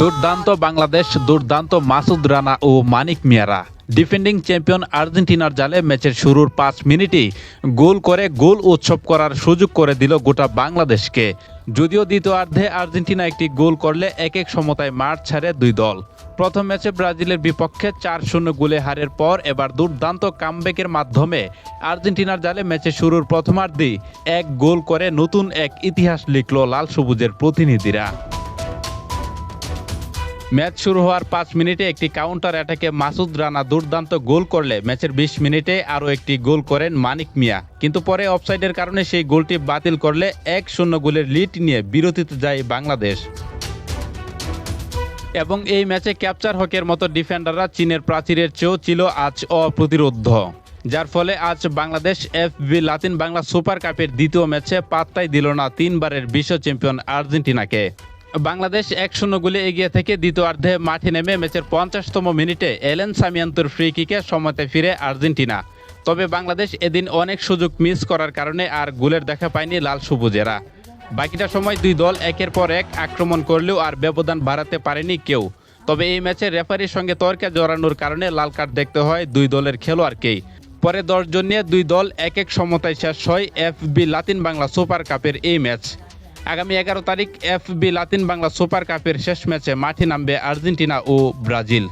দুর্দান্ত বাংলাদেশ, দুর্দান্ত মাসুদ রানা ও মানিক মিয়ারা। ডিফেন্ডিং চ্যাম্পিয়ন আর্জেন্টিনার জালে ম্যাচের শুরুর পাঁচ মিনিটেই গোল করে গোল উৎসব করার সুযোগ করে দিল গোটা বাংলাদেশকে। যদিও দ্বিতীয়ার্ধে আর্জেন্টিনা একটি গোল করলে এক এক সমতায় মাঠ ছাড়ে দুই দল। প্রথম ম্যাচে ব্রাজিলের বিপক্ষে চার শূন্য গোলে হারের পর এবার দুর্দান্ত কামব্যাকের মাধ্যমে আর্জেন্টিনার জালে ম্যাচের শুরুর প্রথমার্ধেই এক গোল করে নতুন এক ইতিহাস লিখল লাল সবুজের প্রতিনিধিরা। ম্যাচ শুরু হওয়ার পাঁচ মিনিটে একটি কাউন্টার অ্যাটাকে মাসুদ রানা দুর্দান্ত গোল করলে ম্যাচের বিশ মিনিটে আরও একটি গোল করেন মানিক মিয়া। কিন্তু পরে অফসাইডের কারণে সেই গোলটি বাতিল করলে এক শূন্য গোলের লিড নিয়ে বিরতিতে যায় বাংলাদেশ। এবং এই ম্যাচে ক্যাপচার হকের মতো ডিফেন্ডাররা চীনের প্রাচীরের চেয়েও ছিল আজ অপ্রতিরোধ্য। যার ফলে আজ Bangladesh FB Latin Bangla super কাপের দ্বিতীয় ম্যাচে পাত্তাই দিল না তিনবারের বিশ্ব চ্যাম্পিয়ন আর্জেন্টিনাকে। বাংলাদেশ এক শূন্য গোলে এগিয়ে থেকে দ্বিতীয়ার্ধে মাঠে নেমে ম্যাচের পঞ্চাশতম মিনিটে এলেন সামিয়ান্তর ফ্রি কিকে সময়তে ফিরে আর্জেন্টিনা। তবে বাংলাদেশ এদিন অনেক সুযোগ মিস করার কারণে আর গোলের দেখা পায়নি লাল সবুজেরা। বাকিটা সময় দুই দল একের পর এক আক্রমণ করলেও আর ব্যবধান বাড়াতে পারেনি কেউ। তবে এই ম্যাচে রেফারির সঙ্গে তর্কে জড়ানোর কারণে লাল কার্ড দেখতে হয় দুই দলের খেলোয়াড়কেই। পরে দশজন নিয়ে দুই দল এক এক সমতায় শেষ হয় এফবি লাতিন বাংলা সুপার কাপের এই ম্যাচ। আগামী এগারো তারিখ এফবি লাতিন বাংলা সুপার কাপের শেষ ম্যাচে মাঠে নামবে আর্জেন্টিনা ও ব্রাজিল।